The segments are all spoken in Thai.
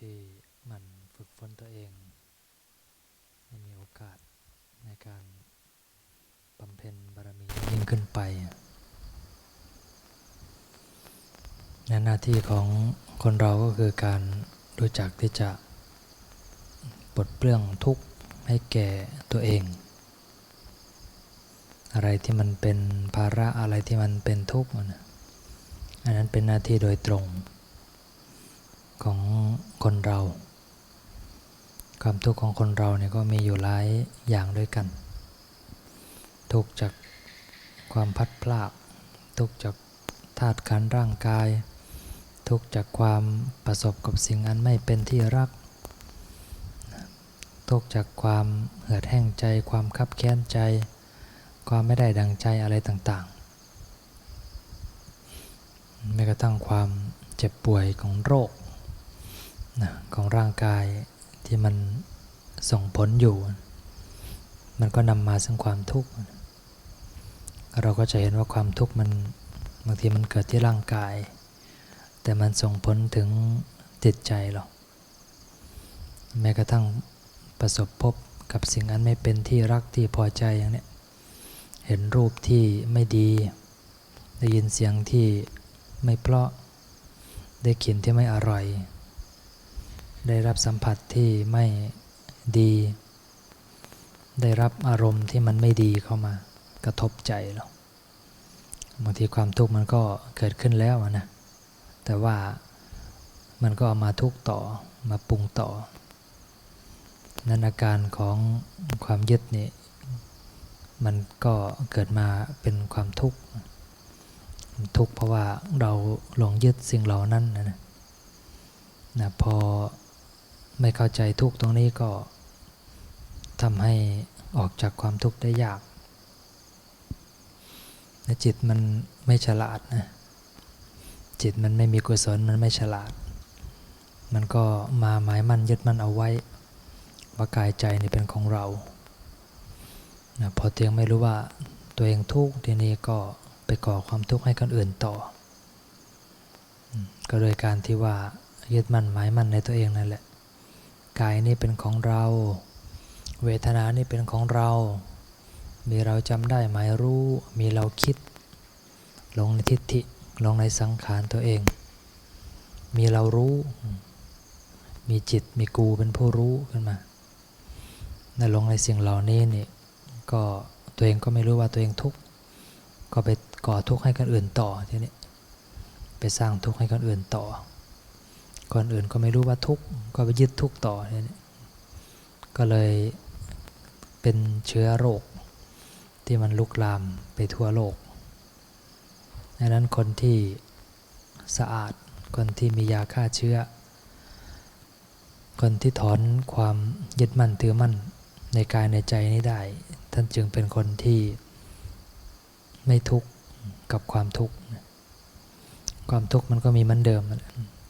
ที่มันฝึกฝนตัวเองมีโอกาสในการบำเพ็ญบารมียิ่งขึ้นไปในหน้าที่ของคนเราก็คือการรู้จักที่จะปลดเปลื้องทุกข์ให้แก่ตัวเอง อะไรที่มันเป็นภาระอะไรที่มันเป็นทุกข์นอันนั้นเป็นหน้าที่โดยตรง ของคนเรา ความทุกข์ของคนเราเนี่ยก็มีอยู่หลายอย่างด้วยกัน ทุกข์จากความพัดพลาดทุกข์จากธาตุขันร่างกาย ทุกข์จากความประสบกับสิ่งอันไม่เป็นที่รัก ทุกข์จากความเหือดแห้งใจ ความคับแค้นใจ ความไม่ได้ดังใจอะไรต่างๆแม้กระทั่งความเจ็บป่วยของโรค ของร่างกายที่มันส่งผลอยู่ มันก็นำมาซึ่งความทุกข์ เราก็จะเห็นว่าความทุกข์มันบางทีมันเกิดที่ร่างกาย แต่มันส่งผลถึงจิตใจเราแม้กระทั่งประสบพบกับสิ่งอันไม่เป็นที่รักที่พอใจอย่างนี้เห็นรูปที่ไม่ดี ได้ยินเสียงที่ไม่เพราะได้กลิ่นที่ไม่อร่อย ได้รับสัมผัสที่ไม่ดี ได้รับอารมณ์ที่มันไม่ดีเข้ามากระทบใจเราบางทีความทุกข์มันก็เกิดขึ้นแล้วนะ แต่ว่ามันก็เอามาทุกต่อมาปรุงต่อ นั่นอาการของความยึดนี่มันก็เกิดมาเป็นความทุกข์ ทุกข์เพราะว่าเราหลงยึดสิ่งเหล่านั้นนะนะพอ ไม่เข้าใจทุกตรงนี้ก็ทำให้ออกจากความทุกข์ได้ยากนะจิตมันไม่ฉลาดนะจิตมันไม่มีกุศลมันไม่ฉลาด มันก็มาหมายมั่นยึดมั่นเอาไว้ ว่ากายใจนี่เป็นของเรานะพอเตียงไม่รู้ว่าตัวเองทุกข์ทีนี้ก็ไปก่อความทุกข์ให้คนอื่นต่อ ก็โดยการที่ว่ายึดมั่นหมายมั่นในตัวเองนั่นแหละ กายนี่เป็นของเรา เวทนานี่เป็นของเรา มีเราจำได้หมายรู้ มีเราคิด ลงในทิฏฐิ ลงในสังขารตัวเอง มีเรารู้ มีจิต มีกูเป็นผู้รู้ขึ้นมาในลงในสิ่งเหล่านี้นี่ก็ตัวเองก็ไม่รู้ว่าตัวเองทุกข์ ก็ไปก่อทุกข์ให้คนอื่นต่อทีนี้ ไปสร้างทุกข์ให้คนอื่นต่อ คนอื่นก็ไม่รู้ว่าทุกข์ก็ไปยึดทุกข์ต่อทีนี้ก็เลยเป็นเชื้อโรค ที่มันลุกลามไปทั่วโลกดังนั้นคนที่สะอาดคนที่มียาฆ่าเชื้อ คนที่ถอนความยึดมั่นถือมั่นในกายในใจนี้ได้ ท่านจึงเป็นคนที่ไม่ทุกข์กับความทุกข์ความทุกข์มันก็มีมันเดิม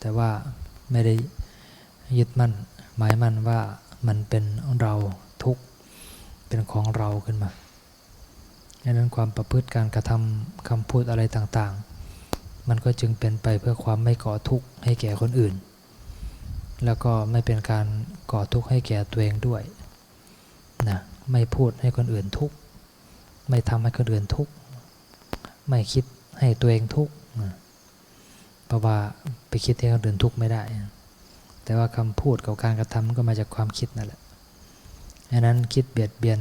แต่ว่า ไม่ได้ยึดมั่น หมายมั่นว่ามันเป็นเราทุกเป็นของเราขึ้นมาดังนั้นความประพฤติการกระทำคำพูดอะไรต่างๆ มันก็จึงเป็นไปเพื่อความไม่ก่อทุกข์ให้แก่คนอื่น แล้วก็ไม่เป็นการก่อทุกข์ให้แก่ตัวเองด้วยนะไม่พูดให้คนอื่นทุกข์ไม่ทำให้คนอื่นทุกข์ไม่คิดให้ตัวเองทุกข์ เพราะว่าไปคิดให้คนอื่นทุกข์ไม่ได้ แต่ว่าคำพูดกับการกระทำก็มาจากความคิดนั่นแหละดังนั้นคิดเบียดเบียน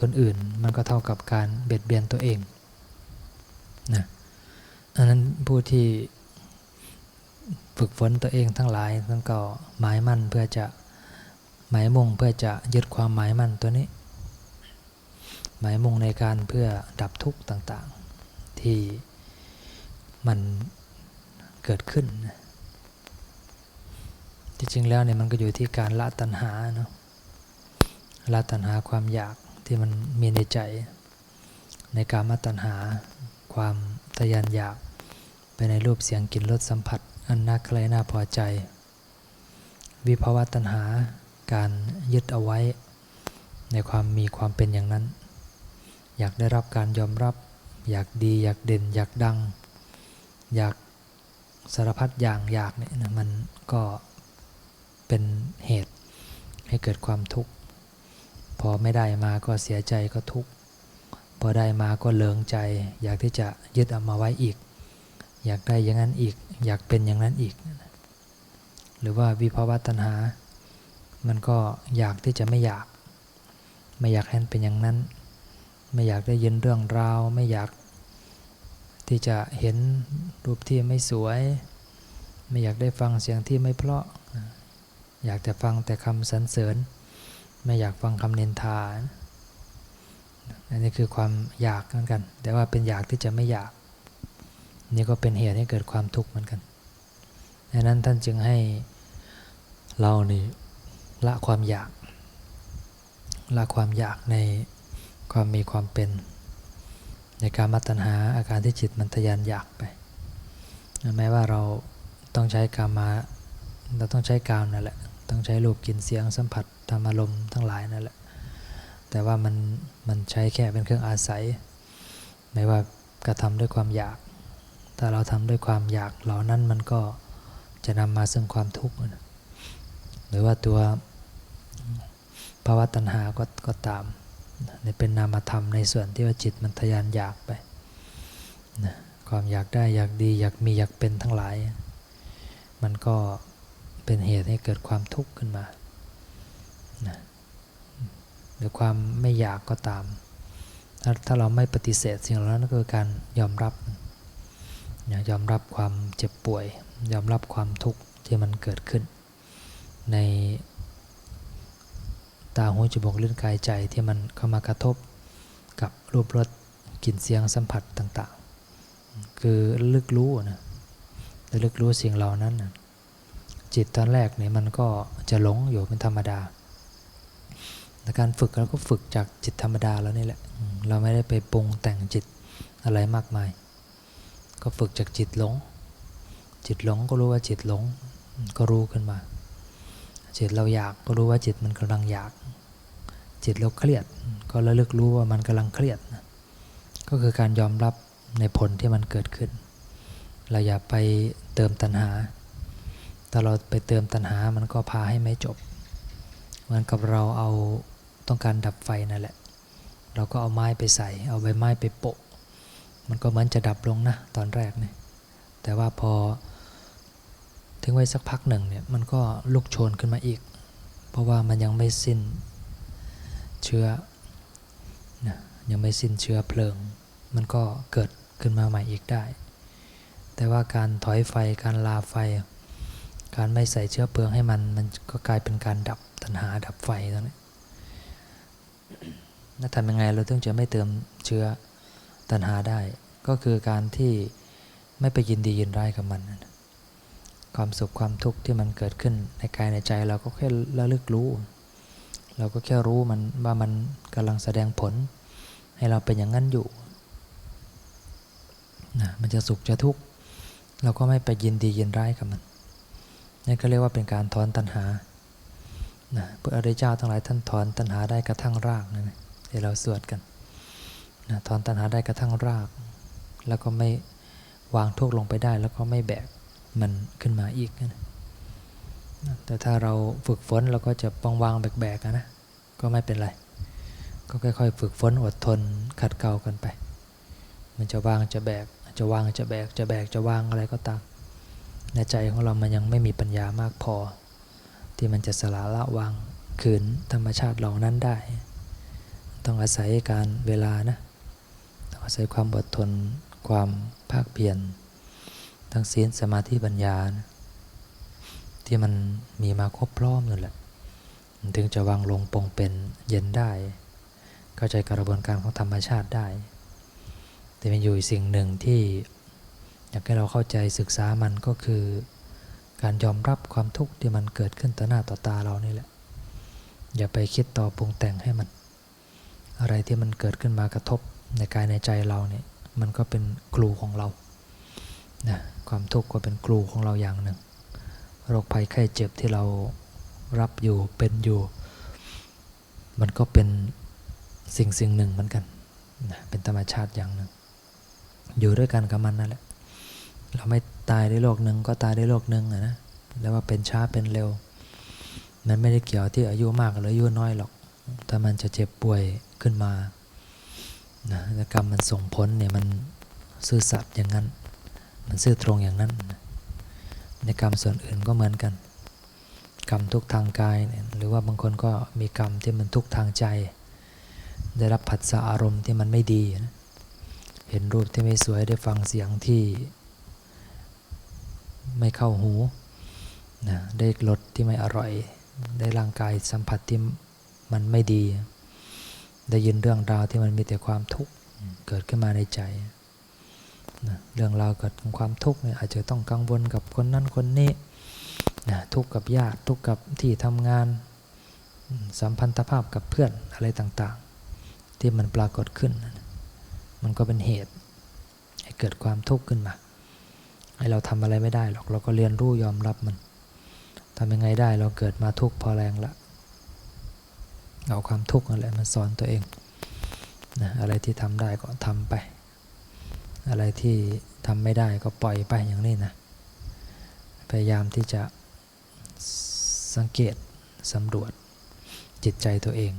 คนอื่นมันก็เท่ากับการเบียดเบียนตัวเองนะอันนั้นผู้ที่ฝึกฝนตัวเองทั้งหลายท่านก็หมายมั่นเพื่อจะหมายมุ่งเพื่อจะยึดความหมายมั่นตัวนี้ หมายมุ่งในการเพื่อดับทุกข์ต่างๆ ที่มัน เกิดขึ้น จริงๆแล้วเนี่ยมันก็อยู่ที่การละตัณหาเนาะละตัณหาความอยากที่มันมีในใจ ในการมาตัณหาความทยานอยากไปในรูปเสียงกลิ่นรสสัมผัส อันน่าใครน่าพอใจ วิภาวะตัณหาการยึดเอาไว้ ในความมีความเป็นอย่างนั้น อยากได้รับการยอมรับ อยากดี อยากเด่น อยากดัง อยาก สารพัดอย่างอยากเนี่ยมันก็เป็นเหตุให้เกิดความทุกข์พอไม่ได้มาก็เสียใจก็ทุกข์พอได้มาก็เลิงใจ อยากที่จะยึดเอามาไว้อีก อยากได้อย่างนั้นอีก อยากเป็นอย่างนั้นอีก หรือว่าวิภาวะตัณหา มันก็อยากที่จะไม่อยาก ไม่อยากให้มันเป็นอย่างนั้น ไม่อยากได้ยินเรื่องราว ไม่อยาก ที่จะเห็นรูปที่ไม่สวย ไม่อยากได้ฟังเสียงที่ไม่เพราะ อยากจะฟังแต่คำสรรเสริญ ไม่อยากฟังคำเนินทาอันนี้คือความอยากเหมือนกัน แต่ว่าเป็นอยากที่จะไม่อยาก นี่ก็เป็นเหตุให้เกิดความทุกข์เหมือนกันดังนั้นท่านจึงให้เรานี่ละความอยาก ละความอยากในความมีความเป็น ในการมัตัญหาอาการที่จิตมันทะยานอยากไปแม้ว่าเราต้องใช้กามาเราต้องใช้กามนั่นแหละ ต้องใช้รูปกลิ่นเสียงสัมผัสธรรมารมณ์ทั้งหลายนั่นแหละ แต่ว่ามันมันใช้แค่เป็นเครื่องอาศัย ไม่ว่ากระทำด้วยความอยาก ถ้าเราทำด้วยความอยากเหล่านั้นมันก็จะนำมาซึ่งความทุกข์หรือว่าตัวภาวะตัณหาก็ก็ตาม นี่เป็นนามธรรมในส่วนที่ว่าจิตมันทะยานอยากไปนะความอยากได้อยากดีอยากมีอยากเป็นทั้งหลาย มันก็เป็นเหตุให้เกิดความทุกข์ขึ้นมานะหรือความไม่อยากก็ตาม ถ้าถ้าเราไม่ปฏิเสธสิ่งเหล่านั้นก็คือการยอมรับยอมรับความเจ็บป่วย ยอมรับความทุกข์ที่มันเกิดขึ้น ใน ตาหูจมูกลิ้นกายใจที่มันเข้ามากระทบกับรูปรสกลิ่นเสียงสัมผัสต่างๆ คือลึกรู้นะลึกรู้สิ่งเหล่านั้นนะจิตตอนแรกเนี่ยมันก็จะหลงอยู่เป็นธรรมดาแต่การฝึกเราก็ฝึกจากจิตธรรมดาแล้วนี่แหละ เราไม่ได้ไปปรุงแต่งจิตอะไรมากมาย ก็ฝึกจากจิตหลง จิตหลงก็รู้ว่าจิตหลงก็รู้ขึ้นมา จิตเราอยากก็รู้ว่าจิตมันกำลังอยาก จิตเราเครียด ก็ระลึกรู้ว่ามันกำลังเครียดนะก็คือการยอมรับในผลที่มันเกิดขึ้น เราอย่าไปเติมตัณหาถ้าเราไปเติมตัณหามันก็พาให้ไม่จบ เหมือนกับเราเอาต้องการดับไฟนั่นแหละ เราก็เอาไม้ไปใส่ เอาใบไม้ไปโปะ มันก็เหมือนจะดับลงนะตอนแรกเนี่ยแต่ว่าพอ ถึงไว้สักพักหนึ่งเนี่ยมันก็ลุกโชนขึ้นมาอีก เพราะว่ามันยังไม่สิ้นเชื้อนะยังไม่สิ้นเชื้อเพลิง มันก็เกิดขึ้นมาใหม่อีกได้ แต่ว่าการถอยไฟการลาไฟ การไม่ใส่เชื้อเพลิงให้มัน มันก็กลายเป็นการดับตัณหาดับไฟตรงนี้แล้วทำยังไงเราต้องจะไม่เติมเชื้อตัณหาได้ ก็คือการที่ไม่ไปยินดียินร้ายกับมัน ความสุขความทุกข์ที่มันเกิดขึ้นในกายในใจเราก็แค่ระลึกรู้ เราก็แค่รู้มันว่ามันกำลังแสดงผล ให้เราเป็นอย่างนั้นอยู่นะมันจะสุขจะทุกข์เราก็ไม่ไปยินดียินร้ายกับมันนี่ก็เรียกว่าเป็นการถอนตัณหานะพระอริยเจ้าทั้งหลายท่านถอนตัณหาได้กระทั่งรากนะที่เราสวดกันนะถอนตัณหาได้กระทั่งราก แล้วก็ไม่วางทุกข์ลงไปได้แล้วก็ไม่แบก มันขึ้นมาอีกนะแต่ถ้าเราฝึกฝนเราก็จะปองวางแบกๆนะก็ไม่เป็นไร ก็ค่อยๆ ฝึกฝนอดทนขัดเกลากันไป มันจะวางจะแบก จะวางจะแบกจะแบกจะวางอะไรก็ตามในใจของเรามันยังไม่มีปัญญามากพอ ที่มันจะสละละวางคืนธรรมชาติเหล่านั้นได้ ต้องอาศัยการเวลานะต้องอาศัยความอดทนความภาคเพียร ทั้งศีลสมาธิปัญญานะที่มันมีมาครบพร้อมนั่นแหละถึงจะวางลงปงเป็นเย็นได้ เข้าใจกระบวนการของธรรมชาติได้ แต่เป็นอยู่สิ่งหนึ่งที่อยากให้เราเข้าใจศึกษามันก็คือ การยอมรับความทุกข์ที่มันเกิดขึ้นต่อหน้าต่อตาเรานี่แหละ อย่าไปคิดต่อปรุงแต่งให้มัน อะไรที่มันเกิดขึ้นมากระทบในกายในใจเราเนี่ยมันก็เป็นครูของเรา นะความทุกข์ก็เป็นครูของเราอย่างหนึ่ง โรคภัยไข้เจ็บที่เรารับอยู่เป็นอยู่ มันก็เป็นสิ่งสิ่งหนึ่งเหมือนกันนะเป็นธรรมชาติอย่างหนึ่ง อยู่ด้วยกันกับมันนั่นแหละ เราไม่ตายในโลกหนึ่งก็ตายในโลกหนึ่งนะแล้วว่าเป็นช้าเป็นเร็ว มันไม่ได้เกี่ยวที่อายุมากหรืออายุน้อยหรอก ถ้ามันจะเจ็บป่วยขึ้นมานะกรรมมันส่งผลเนี่ยมันซื่อสัตย์อย่างนั้น มันซื่อตรงอย่างนั้น ในกรรมส่วนอื่นก็เหมือนกัน กรรมทุกทางกาย หรือว่าบางคนก็มีกรรมที่มันทุกทางใจ ได้รับผัสสะอารมณ์ที่มันไม่ดีนะเห็นรูปที่ไม่สวยได้ฟังเสียงที่ไม่เข้าหูนะได้รสที่ไม่อร่อย ได้ร่างกายสัมผัสที่มันไม่ดี ได้ยินเรื่องราวที่มันมีแต่ความทุกข์เกิดขึ้นมาในใจ นะเรื่องราวเกิดของความทุกข์เนี่ยอาจจะต้องกังวลกับคนนั้นคนนี้นะทุกข์กับญาติทุกข์กับที่ทำงานอืมสัมพันธภาพกับเพื่อนอะไรต่างๆ ที่มันปรากฏขึ้น มันก็เป็นเหตุให้เกิดความทุกข์ขึ้นมา ให้เราทำอะไรไม่ได้หรอกเราก็เรียนรู้ยอมรับมันทำยังไงได้เราเกิดมาทุกข์พอแรงละเอาความทุกข์นั่นแหละมันสอนตัวเองนะอะไรที่ทำได้ก็ทำไป อะไรที่ทำไม่ได้ก็ปล่อยไปอย่างนี้นะ พยายามที่จะสังเกตสำรวจจิตใจตัวเอง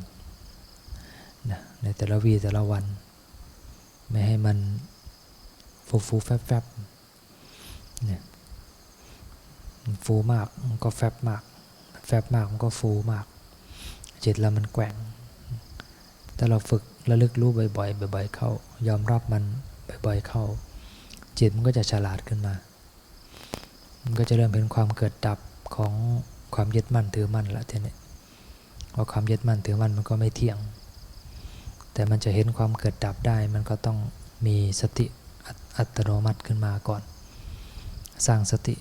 นะในแต่ละวีแต่ละวัน ไม่ให้มันฟูฟูแฟบแฟบเนี่ยฟูมากมันก็แฟบมาก แฟบมากมันก็ฟูมาก จิตเรามันแกว่งถ้าเราฝึกระลึกรู้บ่อยๆบ่อยๆเข้ายอมรับมัน บ่อยๆเข้า จิตมันก็จะฉลาดขึ้นมา มันก็จะเริ่มเป็นความเกิดดับของความยึดมั่นถือมั่นละทีนี้พอความยึดมั่นถือมั่นมันก็ไม่เที่ยง แต่มันจะเห็นความเกิดดับได้ มันก็ต้องมีสติอัตโนมัติขึ้นมาก่อน สร้างสติ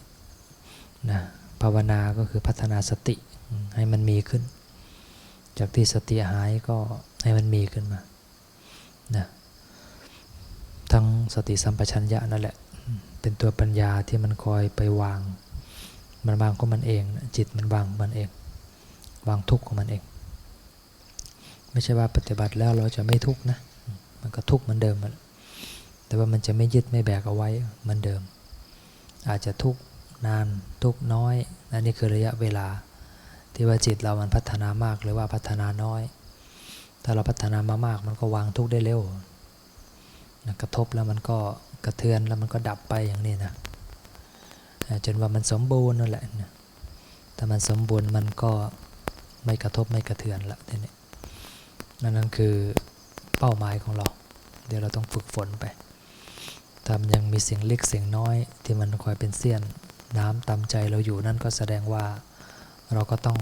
นะภาวนาก็คือพัฒนาสติให้มันมีขึ้น จากที่สติหายก็ให้มันมีขึ้นมานะ ทั้งสติสัมปชัญญะนั่นแหละ เป็นตัวปัญญาที่มันคอยไปวาง มันวางของมันเองจิตมันวางของมันเอง วางทุกข์ของมันเอง ไม่ใช่ว่าปฏิบัติแล้วเราจะไม่ทุกข์นะ มันก็ทุกข์เหมือนเดิมแหละแต่ว่ามันจะไม่ยึดไม่แบกเอาไว้เหมือนเดิม อาจจะทุกข์นานทุกข์น้อยอันนี้คือระยะเวลา ที่ว่าจิตเรามันพัฒนามากหรือว่าพัฒนาน้อย ถ้าเราพัฒนามามากมันก็วางทุกข์ได้เร็ว นะกระทบแล้วมันก็กระเทือนแล้วมันก็ดับไปอย่างนี้นะจนว่ามันสมบูรณ์นั่นแหละนะถ้ามันสมบูรณ์มันก็ไม่กระทบไม่กระเทือนละทีนี้นั่นนั่นคือเป้าหมายของเรา เดี๋ยวเราต้องฝึกฝนไปถ้ามันยังมีเสียงเล็กเสียงน้อย ที่มันคอยเป็นเสี้ยนน้ำตามใจเราอยู่นั่นก็แสดงว่าเราก็ต้อง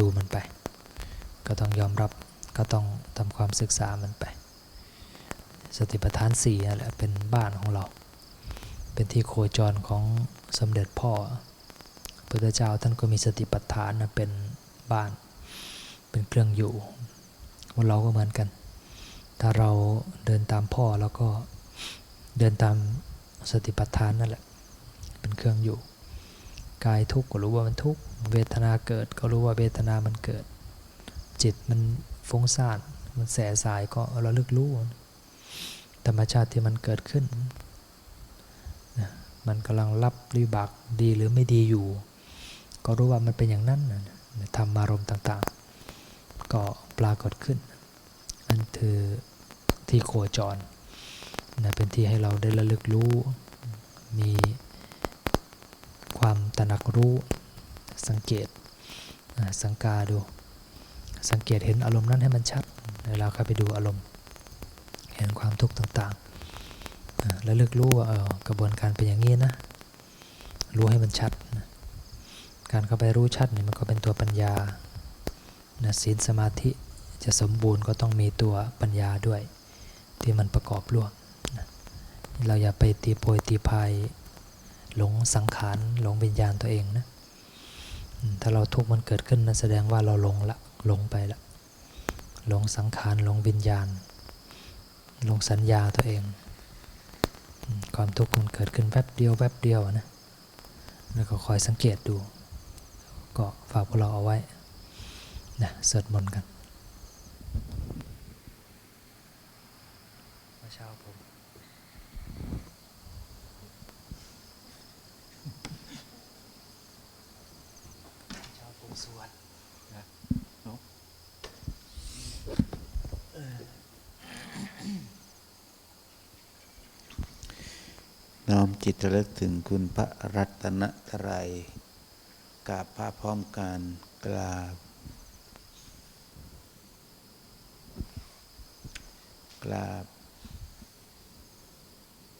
ดูมันไป ก็ต้องยอมรับก็ต้องทำความศึกษามันไป สติปัฏฐานสี่นั่นแหละเป็นบ้านของเรา เป็นที่โคจรของสมเด็จพ่อพระเจ้าท่านก็มีสติปัฏฐานนะเป็นบ้าน เป็นเครื่องอยู่พวกเราก็เหมือนกัน ถ้าเราเดินตามพ่อแล้วก็เดินตามสติปัฏฐานนั่นแหละ เป็นเครื่องอยู่ กายทุกข์ก็รู้ว่ามันทุกข์ เวทนาเกิดก็รู้ว่าเวทนามันเกิด จิตมันฟุ้งซ่าน มันแสสายก็ระลึกรู้ ธรรมชาติที่มันเกิดขึ้นนะมันกำลังรับริบากดีหรือไม่ดีอยู่ ก็รู้ว่ามันเป็นอย่างนั้นนะธรรมารมณ์ต่างๆ ก็ปรากฏขึ้น อันคือที่โคจรนะเป็นที่ให้เราได้ระลึกรู้ มีความตระหนักรู้สังเกตสังกาดู สังเกตเห็นอารมณ์นั้นให้มันชัดเวลาเข้าไปดูอารมณ์ เห็นความทุกข์ต่างๆ แล้วเลือกรู้ว่าเออกระบวนการเป็นอย่างนี้นะ รู้ให้มันชัดนะการเข้าไปรู้ชัดเนี่ยมันก็เป็นตัวปัญญานะศีลสมาธิจะสมบูรณ์ก็ต้องมีตัวปัญญาด้วย ที่มันประกอบร่วมนะเราอย่าไปตีโพยตีพายหลงสังขารหลงวิญญาณตัวเองนะถ้าเราทุกข์มันเกิดขึ้นนั่นแสดงว่าเราหลงละหลงไปละหลงสังขารหลงวิญญาณ ลงสัญญาตัวเอง ความทุกข์มันเกิดขึ้นแวบเดียวแวบเดียวนะแล้วก็คอยสังเกตดู ก็ฝากพวกเราเอาไว้นะสวดมนต์กันเมื่อเช้าผมเช้าผมสวด น้อมจิตระลึกถึงคุณพระรัตนตรัยกราบพระพร้อมกันกราบ กราบ